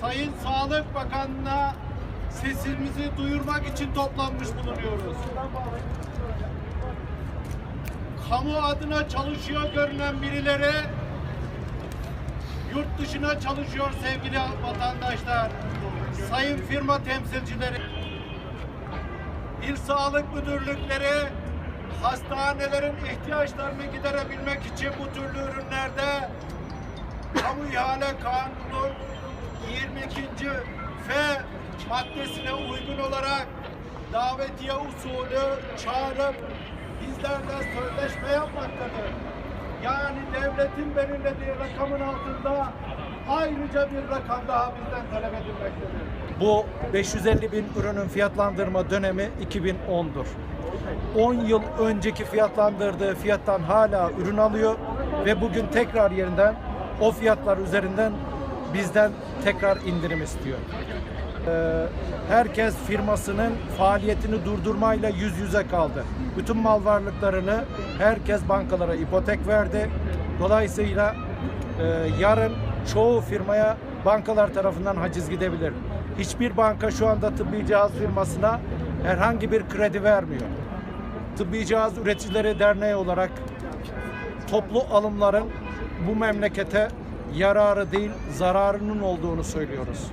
Sayın Sağlık Bakanı'na sesimizi duyurmak için toplanmış bulunuyoruz. Kamu adına çalışıyor görünen birileri yurt dışına çalışıyor sevgili vatandaşlar. Sayın firma temsilcileri, il sağlık müdürlükleri hastanelerin ihtiyaçlarını giderebilmek için bu türlü ürünlerde kamu ihale kanunun 22. F maddesine uygun olarak davetiye usulü çağırıp bizlerle sözleşme yapmaktadır. Yani devletin belirlediği rakamın altında ayrıca bir rakam daha bizden talep edilmektedir. Bu 550 bin ürünün fiyatlandırma dönemi 2010'dur. 10 yıl önceki fiyatlandırdığı fiyattan hala ürün alıyor ve bugün tekrar yerinden o fiyatlar üzerinden bizden tekrar indirim istiyor. Ee, herkes firmasının faaliyetini durdurmayla yüz yüze kaldı. Bütün mal varlıklarını herkes bankalara ipotek verdi. Dolayısıyla e, yarın çoğu firmaya bankalar tarafından haciz gidebilir. Hiçbir banka şu anda tıbbi cihaz firmasına herhangi bir kredi vermiyor. Tıbbi Cihaz Üreticileri Derneği olarak toplu alımların bu memlekete yararı değil zararının olduğunu söylüyoruz.